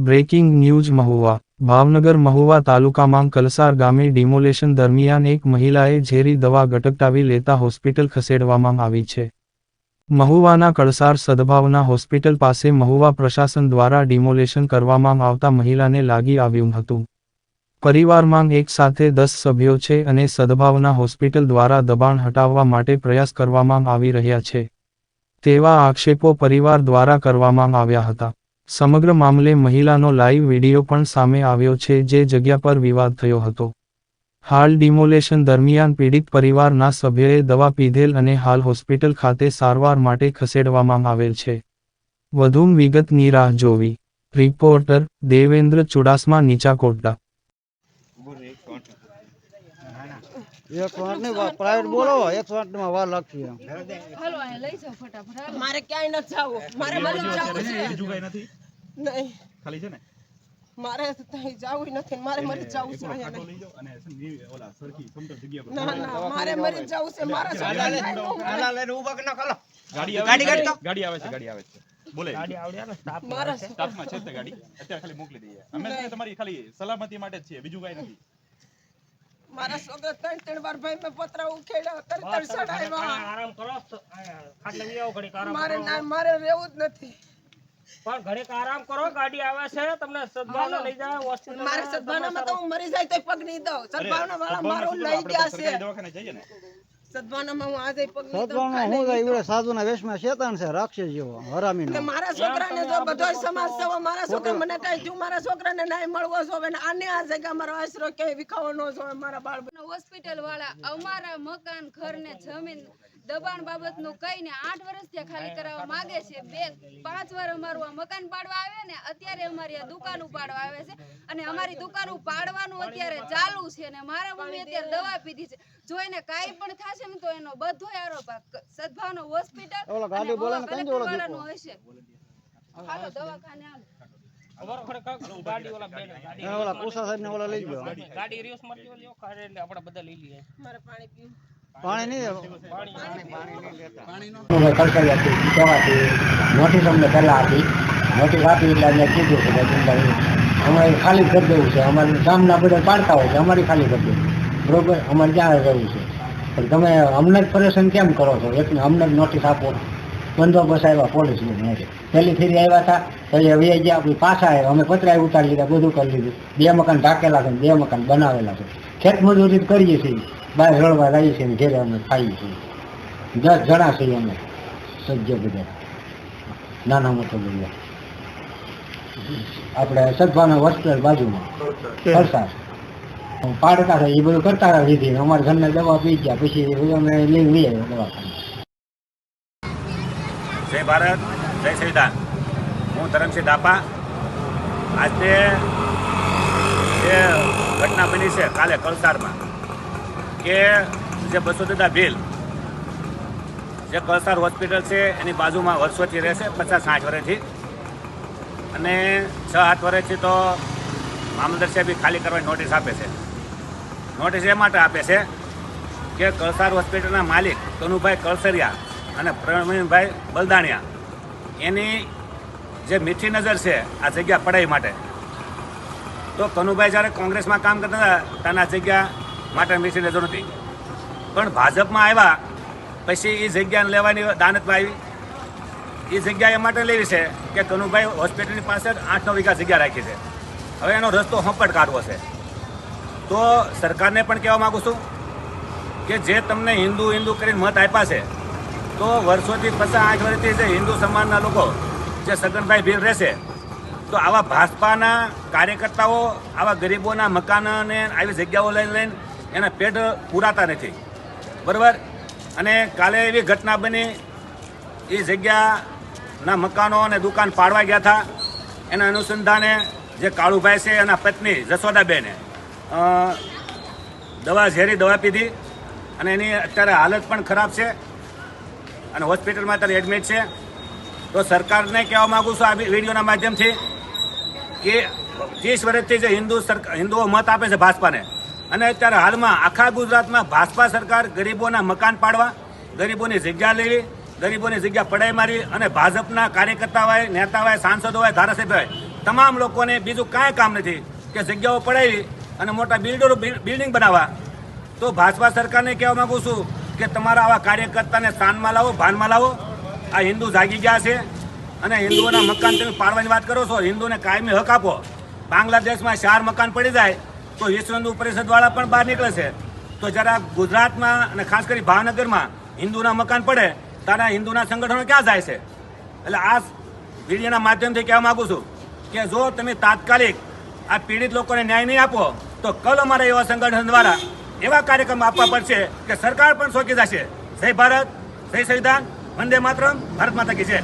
Breaking news Mahuva, Bhavnagar Mahuva તાલુકામાં કલસાર ગામે demolition દરમિયાન એક મહિલાએ ઝેરી દવા ગટકટાવી લેતા હોસ્પિટલ ખસેડવામાં આવી છે. મહુવાના કળસાર સદભાવના હોસ્પિટલ પાસે મહુવા પ્રશાસન દ્વારા ડિમોલેશન કરવામાં આવતા મહિલાને લાગી આવ્યું હતું. પરિવારમાં એક સાથે દસ સભ્યો છે અને સદભાવના હોસ્પિટલ દ્વારા દબાણ હટાવવા માટે પ્રયાસ કરવામાં આવી રહ્યા છે. તેવા આક્ષેપો પરિવાર દ્વારા કરવામાં આવ્યા હતા. સમગ્ર મામલે મહિલાનો લાઈવ વિડિયો પણ સામે આવ્યો છે જે જગ્યા પર વિવાદ થયો હતો. હાલ ડિમોલેશન દરમિયાન પીડિત પરિવારના સભ્યએ દવા પીધેલ અને હાલ હોસ્પિટલ ખાતે સારવાર માટે ખસેડવામાં આવેલ છે. વધુ વિગતની રાહ જોવી. રિપોર્ટર દેવેન્દ્ર ચુડાસમા નીચા કોટડા એકસો આઠ પ્રાઇવેટ બોલો એકસો આઠમાં વાર લાગશે એમ. હાલો લઈ જાઓ ફટાફટ. મારે ક્યાંય નથી જવું. મારે મરી જવું છે. બીજું કઈ નથી. નહીં. ખાલી છે ને? મારે ત્યાં જવું નથી મારે મરી જવું છે અહીંયા લઈ જાવ અને છે ની ઓલા સરખી સમતળ જગ્યા પર. ના ના મારે મરી જવું છે મારા છોકરાને કે ના મળે. ગાડી આવે ગાડી ગાડી આવે છે ગાડી આવે છે. બોલે. મારા સ્ટાફમાં છે તે ગાડી. અત્યારે ખાલી મોકલી દઈએ. અમે તમારી ખાલી સલામતી માટે જ છીએ બીજું કાઈ નથી. મારા છોકરા ત્રણ ત્રણ વાર ભાઈ મેં પતરા ઉખેડ્યા ત્રણ ત્રણ ચડાવ્યા. આરામ કરો બી આવો મારે ના મારે રહેવું જ નથી. પણ ઘરે આરામ કરો ગાડી આવે છે તમને સદભાવના લઈ જાય હોસ્પિટલ મારે સદભાવનામાં તો હું મરી જાય તો પગ નહીં દઉં. સદભાવના વાળા મારું લઈ ગયા છે. દવાખાને જઈએ ને. સદભાવનામાં હું આજે પગ નહીં દઉં સદભાવના શું ઈવડે સાધુના વેશમાં શેતાન છે રાક્ષસ જેવો હરામી મારા છોકરાને જો બધો સમાજ સેવા મારા છોકરા મને કઈ થયું મારા છોકરાને નાય મળવો જોવે ને આને આ જગ્યા મારો આશરો કે વિખાવો ન જોવે મારા બાળ હોસ્પિટલ વાળા અમારા મકાન ઘર ને જમીન દબાણ બાબતનું ને આઠ વર્ષ વર્ષથી ખાલી કરાવવા માંગે છે. બે પાંચ વાર અમારું આ મકાન પાડવા આવે ને અત્યારે અમારી આ દુકાન ઉપાડવા આવે છે. અને અમારી દુકાન પાડવાનું અત્યારે ચાલુ છે ને મારા મમ્મી અત્યારે દવા પીધી છે. જો એને કાંઈ પણ થશે ને તો એનો બધો આરોપ સદભાવનો હોસ્પિટલ ઓલો ગાડી બોલે ને કઈ જોડે વાળાનો હશે. હાલો દવાખાને હાલો. ગાડી ઓલા કુસા સાહેબ ને ઓલા લઈ ગયો. ગાડી રિવર્સ મારતી ઓલી કાઢે એટલે આપણે બધા લઈ લઈએ. મારે પાણી પીવું. પાણી નહીં નોટિસ અમને પહેલાં આપી. નોટિસ આપી એટલે અમે કીધું કે ભાઈ તમે અમારે ખાલી કરી દેવું છે. અમારે ગામના બધા પાડતા હોય છે. અમારી ખાલી કરી દેવું બરોબર? અમારે ક્યાં રહેવું છે. પણ તમે અમને જ પરેશાન કેમ કરો છો? એટલે અમને જ નોટિસ આપો. બંદોબસ્ત આવ્યા પોલીસ ને પહેલી ફેરી આવ્યા હતા. પછી હવે ગયા આપણી પાછા આવ્યા અમે પતરાય ઉતારી લીધા બધું કરી લીધું. બે મકાન ઢાકેલા છે બે મકાન બનાવેલા છે. ખેત મજૂરી કરીએ છીએ. બહાર રડવા લાગી છે ને ઘેરે અમે ખાઈએ છીએ. દસ જણા છીએ અમે સજ્જ બધા. નાના મોટો બધા. આપણે સદભાવના હોસ્પિટલ બાજુમાં. ખરસાર પાડતા હતા એ બધું કરતા હતા લીધી અમારા ઘરના દવા પી ગયા પછી અમે લઈ લઈ આવ્યા દવાખાને. જય ભારત જય સંવિધાન. હું ધરમસિંહ દાપા આજે જે ઘટના બની છે કાલે કલસારમાં કે જે બસો દાદા બિલ જે કલસાર હોસ્પિટલ છે, એની બાજુમાં વર્ષોથી રહેશે, પચાસ સાઠ વર્ષથી. અને છ આઠ વર્ષથી તો મામલદાર સાહેબ ખાલી કરવાની નોટિસ આપે છે. નોટિસ એ માટે આપે છે કે કળસાર હોસ્પિટલના માલિક કનુભાઈ કળસરિયા અને પ્રવીણભાઈ બલદાણિયા, એની જે મીઠી નજર છે આ જગ્યા પડાઈ માટે. તો કનુભાઈ જ્યારે કોંગ્રેસમાં કામ કરતા હતા, ત્યાંના જગ્યા મીઠી નજર હતી. પણ ભાજપમાં આવ્યા, પછી એ જગ્યાને લેવાની દાનતમાં આવી. એ જગ્યા એ માટે લેવી છે કે કનુભાઈ હોસ્પિટલની પાસે આઠ નવ વીઘા જગ્યા રાખી છે. હવે એનો રસ્તો હંપટ કાઢવો છે. તો સરકારને પણ કહેવા માગું છું કે જે તમને હિન્દુ હિન્દુ કરીને મત આપ્યા છે, તો વર્ષોથી પચાસ આઠ વર્ષથી જે હિન્દુ સમાજના લોકો, જે સગનભાઈ ભીલ રહેશે, તો આવા ભાજપાના કાર્યકર્તાઓ, આવા ગરીબોના મકાનને આવી જગ્યાઓ લઈને લઈને એના પેટ પૂરાતા નથી. બરાબર? અને કાલે એવી ઘટના બની, એ જગ્યાના મકાનો અને દુકાન પાડવા ગયા હતા. એના અનુસંધાને જે કાળુભાઈ છે, એના પત્ની જસોદાબેને દવા ઝેરી દવા પીધી અને એની અત્યારે હાલત પણ ખરાબ છે અને હોસ્પિટલમાં અત્યારે એડમિટ છે. તો સરકારને કહેવા માગું છું આ વિડીયોના માધ્યમથી કે ત્રીસ વર્ષથી જે હિન્દુ સરકાર હિન્દુઓ મત આપે છે ભાજપાને અને અત્યારે હાલમાં આખા ગુજરાતમાં ભાજપા સરકાર ગરીબોના મકાન પાડવા, ગરીબોની જગ્યા લેવી, ગરીબોની જગ્યા પડાઈ મારી અને ભાજપના કાર્યકર્તા હોય નેતા હોય સાંસદો હોય ધારાસભ્ય હોય તમામ લોકોને બીજું કાંઈ કામ નથી કે જગ્યાઓ પડાવી અને મોટા બિલ્ડરો બિલ્ડિંગ બનાવવા. તો ભાજપા સરકારને કહેવા માગું છું કે તમારા આવા કાર્યકર્તાને સ્થાનમાં લાવો, ભાનમાં લાવો. આ હિન્દુ જાગી ગયા છે અને હિન્દુઓના મકાન તમે પાડવાની વાત કરો છો. હિન્દુને કાયમી હક આપો. બાંગ્લાદેશમાં ચાર મકાન પડી જાય. તો વિશ્વ હિન્દુ પરિષદવાળા પણ બહાર નીકળે છે. તો જરા ગુજરાતમાં અને ખાસ કરી ભાવનગરમાં હિન્દુના મકાન પડે તારા હિન્દુના સંગઠનો ક્યાં જાય છે? એટલે આ વિડીયોના માધ્યમથી કહેવા માગું છું કે જો તમે તાત્કાલિક આ પીડિત લોકોને ન્યાય નહીં આપો, તો કલ અમારા એવા સંગઠન દ્વારા એવા કાર્યક્રમ આપવા પડશે કે સરકાર પણ ચોકી જશે. જય ભારત, જય સંવિધાન, વંદે માતરમ, ભારત માતા કી જય.